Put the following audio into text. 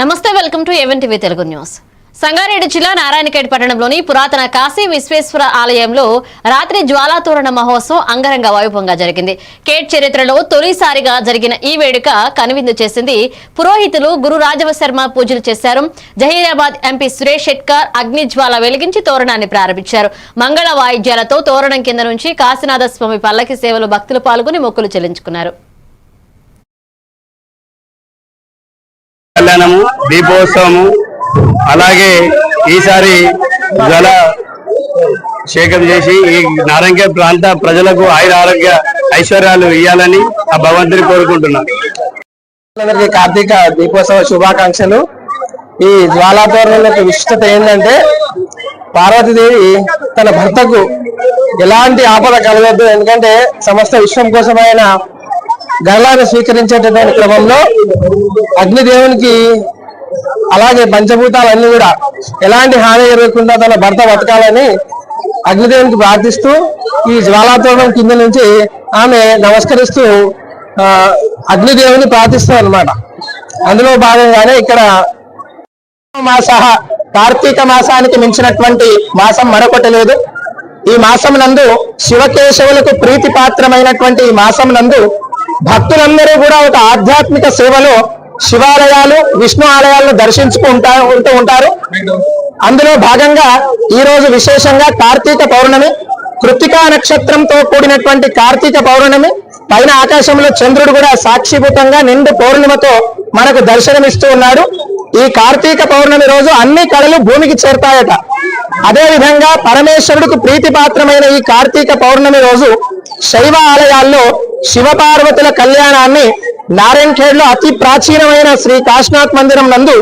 నమస్తే welcome to even TV Telugu news. Sangareddy జిల్లా నారాయణఖేడ్ పట్టణంలోని పురాతన కాశీ విశ్వేశ్వర ఆలయంలో రాత్రి జ్వాలాతోరణ మహోత్సవం అంగరంగ వైభవంగా జరిగింది. కేట్ చరిత్రలో తొలిసారిగా జరిగిన ఈ వేడుక కనువిందు చేసింది పురోహితులు గురు రాజవ శర్మ పూజలు చేశారు. జహీరాబాద్ ఎంపీ సురేష్ షెట్కర్ అగ్ని జ్వాల వెలిగించి తోరణాన్ని ప్రారంభించారు. మంగళ వాయిద్యాలతో తోరణం కింద నుంచి కాశీనాథ స్వామి పల్లకి సేవలో భక్తులు పాల్గొని మొక్కులు చెల్లించుకున్నారు. కళ్యాణము దీపోత్సవము అలాగే ఈసారి జల షేకం చేసి ఈ నారంగే ప్రాంత ప్రజలకు ఆయుర ఆరోగ్య ఐశ్వర్యాలు ఇవ్వాలని ఆ భగవంతుని కోరుకుంటున్నాను అందరికీ కార్తీక దీపోత్సవ శుభాకాంక్షలు. ఈ జ్వాలాతోరణం యొక్క విశిష్టత ఏంటంటే పార్వతీదేవి తన భర్తకు ఎలాంటి ఆపద కలగద్దు ఎందుకంటే సమస్త విశ్వం కోసం ఆయన గరళాన్ని స్వీకరించేటటువంటి క్రమంలో అగ్నిదేవునికి అలాగే పంచభూతాలన్నీ కూడా ఎలాంటి హాని జరగకుండా తన భర్త బతకాలని అగ్నిదేవునికి ప్రార్థిస్తూ ఈ జ్వాలాతోరణం కింద నుంచి ఆమె నమస్కరిస్తూ అగ్నిదేవుని ప్రార్థిస్తాం అన్నమాట. అందులో భాగంగానే ఇక్కడ మాస కార్తీక మాసానికి మించినటువంటి మాసం మరొకటి లేదు. ఈ మాసం నందు శివకేశవులకు ప్రీతి పాత్రమైనటువంటి ఈ మాసం నందు భక్తులందరూ కూడా ఒక ఆధ్యాత్మిక సేవలో శివాలయాలు విష్ణు ఆలయాలను దర్శించుకుంటా ఉంటూ ఉంటారు. అందులో భాగంగా ఈ రోజు విశేషంగా కార్తీక పౌర్ణమి కృతికా నక్షత్రంతో కూడినటువంటి కార్తీక పౌర్ణమి పైన ఆకాశంలో చంద్రుడు కూడా సాక్షిభూతంగా నిండు పౌర్ణిమతో మనకు దర్శనమిస్తూ ఉన్నాడు. ఈ కార్తీక పౌర్ణమి రోజు అన్ని కళలు భూమికి చేరుతాయట. అదే విధంగా పరమేశ్వరుడికి ప్రీతిపాత్రమైన ఈ కార్తీక పౌర్ణమి రోజు శైవ ఆలయాల్లో శివపార్వతుల కళ్యాణాన్ని నారాయణఖేడ్లో అతి ప్రాచీనమైన శ్రీ కాశీనాథ్ మందిరం నందు